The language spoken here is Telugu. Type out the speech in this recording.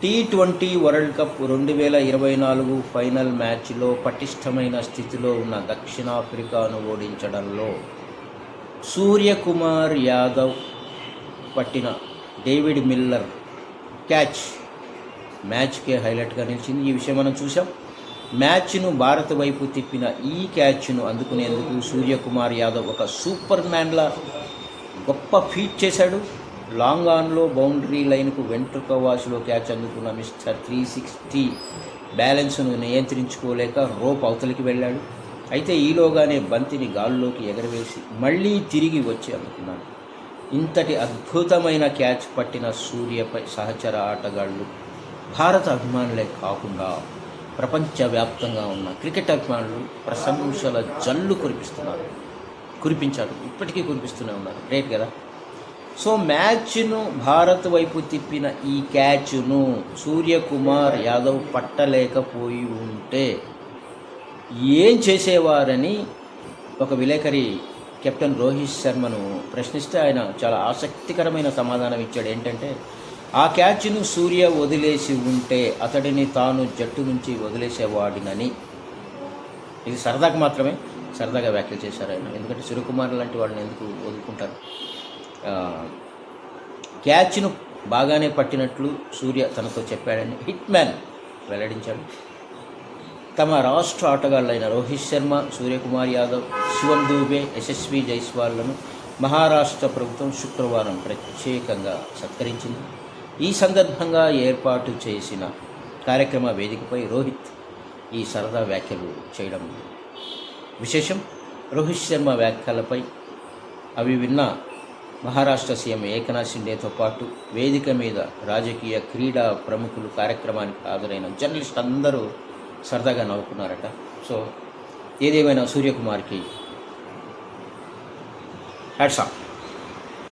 టీ ట్వంటీ వరల్డ్ కప్ రెండు వేల ఇరవై నాలుగు ఫైనల్ మ్యాచ్లో పటిష్టమైన స్థితిలో ఉన్న దక్షిణాఫ్రికాను ఓడించడంలో సూర్యకుమార్ యాదవ్ పట్టిన డేవిడ్ మిల్లర్ క్యాచ్ మ్యాచ్కే హైలైట్గా నిలిచింది. ఈ విషయం మనం చూసాం మ్యాచ్ను భారత్ వైపు తిప్పిన ఈ క్యాచ్ను అందుకునేందుకు సూర్యకుమార్ యాదవ్ ఒక సూపర్ మ్యాన్లా గొప్ప ఫీట్ చేశాడు. లాంగ్ ఆన్లో బౌండరీ లైన్కు వెంట్రుక వాసులో క్యాచ్ అందుకున్న మిస్టర్ త్రీ సిక్స్టీ బ్యాలెన్స్ను నియంత్రించుకోలేక రోప్ అవతలికి వెళ్ళాడు. అయితే ఈలోగానే బంతిని గాల్లోకి ఎగరవేసి మళ్ళీ తిరిగి వచ్చి అందుకున్నాడు. ఇంతటి అద్భుతమైన క్యాచ్ పట్టిన సూర్యపై సహచర ఆటగాళ్ళు భారత అభిమానులే కాకుండా ప్రపంచవ్యాప్తంగా ఉన్న క్రికెట్ అభిమానులు ప్రశంసల జల్లు కురిపిస్తున్నారు. కురిపించారు. ఇప్పటికీ కురిపిస్తూనే ఉన్నారు. గ్రేట్ కదా? సో మ్యాచ్ను భారత్ వైపు తిప్పిన ఈ క్యాచ్ను సూర్యకుమార్ యాదవ్ పట్టలేకపోయి ఉంటే ఏం చేసేవారని ఒక విలేకరి కెప్టెన్ రోహిత్ శర్మను ప్రశ్నిస్తే ఆయన చాలా ఆసక్తికరమైన సమాధానం ఇచ్చాడు. ఏంటంటే ఆ క్యాచ్ను సూర్య వదిలేసి ఉంటే అతడిని తాను జట్టు నుంచి వదిలేసేవాడినని. ఇది సరదాకు మాత్రమే సరదాగా వ్యాఖ్యలు చేశారు ఆయన. ఎందుకంటే సురకుమార్ లాంటి వాళ్ళని ఎందుకు వదులుకుంటారు? క్యాచ్ను బాగానే పట్టినట్లు సూర్య తనతో చెప్పాడని హిట్ మ్యాన్ వెల్లడించాడు. తమ రాష్ట్ర ఆటగాళ్ళైన రోహిత్ శర్మ సూర్యకుమార్ యాదవ్ శివం దూబే యశస్వి జైస్వాళ్ళను మహారాష్ట్ర ప్రభుత్వం శుక్రవారం ప్రత్యేకంగా సత్కరించింది. ఈ సందర్భంగా ఏర్పాటు చేసిన కార్యక్రమ వేదికపై రోహిత్ ఈ సరదా వ్యాఖ్యలు చేయడం విశేషం. రోహిత్ శర్మ వ్యాఖ్యలపై అవి విన్న మహారాష్ట్ర సీఎం ఏకనాథ్ షిండేతో పాటు వేదిక మీద రాజకీయ క్రీడా ప్రముఖులు కార్యక్రమానికి హాజరైన జర్నలిస్ట్ అందరూ సరదాగా నవ్వుకున్నారట. సో ఏదేమైనా సూర్యకుమార్కి హ్యాట్స్